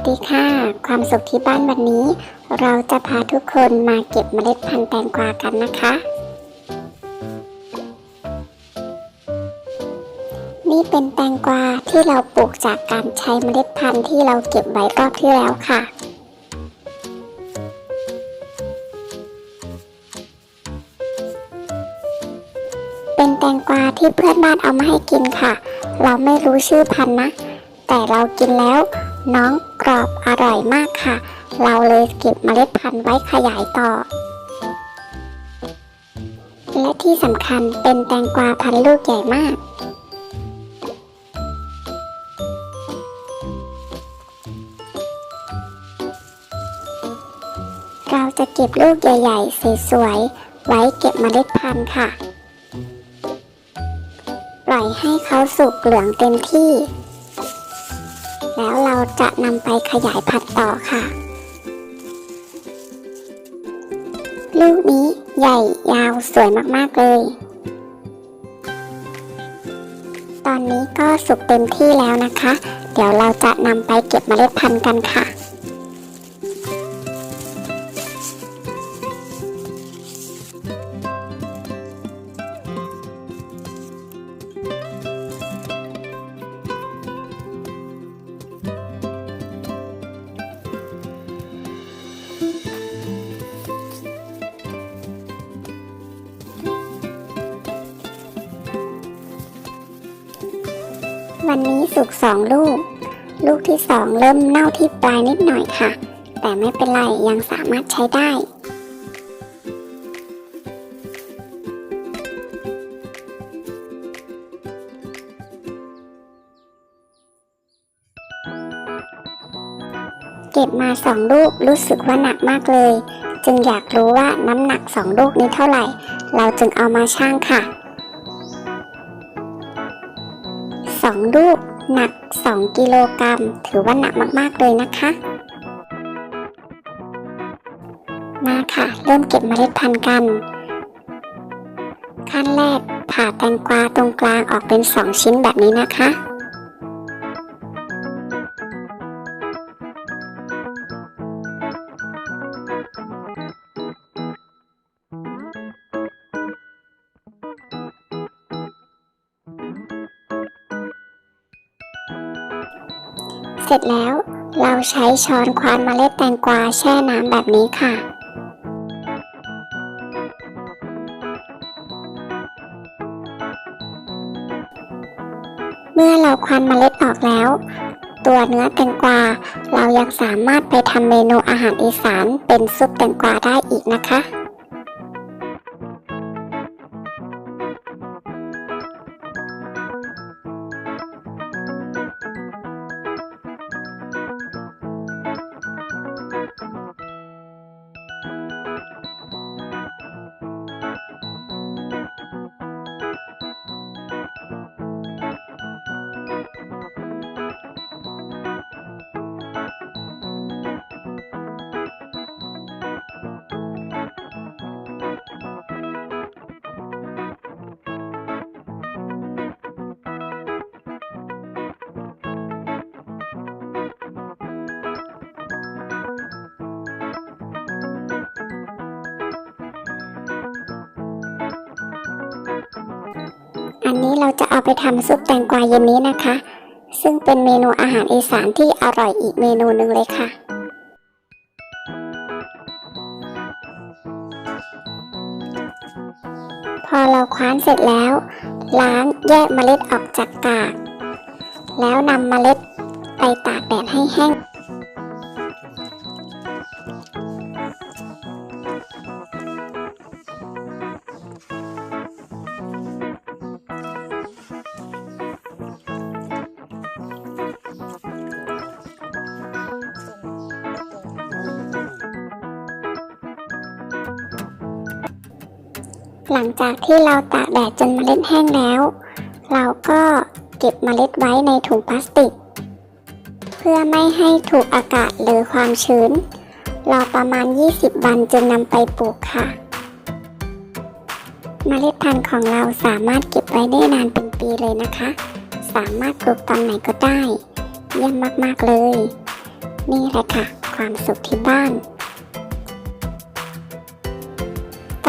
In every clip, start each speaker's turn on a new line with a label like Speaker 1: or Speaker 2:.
Speaker 1: สดีค่ะ ความสุขที่บ้านวันนี้ เราจะพาทุกคนมาเก็บเมล็ดพันธุ์แตงกวากันนะคะ นี่เป็นแตงกวาที่เราปลูกจากการใช้เมล็ดพันธุ์ที่เราเก็บไว้รอบที่แล้วค่ะเป็นแตงกวาที่เพื่อนบ้านเอามาให้กินค่ะ เราไม่รู้ชื่อพันธุ์นะ แต่เรากินแล้วน้อง รอบอร่อยมากค่ะ เราเลยเก็บเมล็ดพันธุ์ไว้ขยายต่อ และที่สำคัญเป็นแตงกวาพันธุ์ลูกใหญ่มาก เราจะเก็บลูกใหญ่ๆสวยๆไว้เก็บเมล็ดพันธุ์ค่ะ ปล่อยให้เขาสุกเหลืองเต็มที่ แล้วเราจะนำไปขยายพันธุ์ต่อค่ะ ลูกนี้ใหญ่ยาวสวยมาก ๆ เลย ตอนนี้ก็สุกเต็มที่แล้วนะคะ เดี๋ยวเราจะนำไปเก็บเมล็ดพันธุ์กันค่ะ วันนี้สุกสองลูก ลูกที่สองเริ่มเน่าที่ปลายนิดหน่อยค่ะ แต่ไม่เป็นไรยังสามารถใช้ได้ เก็บมาสองลูกรู้สึกว่าหนักมากเลย จึงอยากรู้ว่าน้ำหนักสองลูกนี้เท่าไหร่ เราจึงเอามาชั่งค่ะสองลูกหนัก 2 กิโลกรัม ถือว่าหนักมากๆเลยนะคะ มาค่ะ เริ่มเก็บเมล็ดพันธุ์กัน ขั้นแรกผ่าแตงกวาตรงกลางออกเป็น 2 ชิ้นแบบนี้นะคะ สร็จแล้ว เราใช้ช้อนควานเมล็ดแตงกวาแช่น้ำแบบนี้ค่ะ เมื่อเราควานเมล็ดออกแล้ว ตัวเนื้อแตงกวาเรายังสามารถไปทำเมนูอาหารอีสานเป็นซุปแตงกวาได้อีกนะคะ อันนี้เราจะเอาไปทำซุปแตงกวาเย็นนี้นะคะ ซึ่งเป็นเมนูอาหารอีสานที่อร่อยอีกเมนูหนึ่งเลยค่ะ พอเราคว้านเสร็จแล้ว ล้างแยกเมล็ดออกจากกาก แล้วนำเมล็ดไปตากแดดให้แห้ง หลังจากที่เราตากแดดจนเมล็ดแห้งแล้ว เราก็เก็บเมล็ดไว้ในถุงพลาสติก เพื่อไม่ให้ถูกอากาศหรือความชื้น รอประมาณ 20 วันจึงนำไปปลูกค่ะ เมล็ดพันธุ์ของเราสามารถเก็บไว้ได้นานเป็นปีเลยนะคะ สามารถปลูกตอนไหนก็ได้ เยี่ยมมากๆเลย นี่แหละค่ะ ความสุขที่บ้าน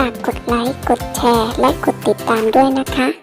Speaker 1: ากกดไลค์ กดแชร์ และกดติดตามด้วยนะคะ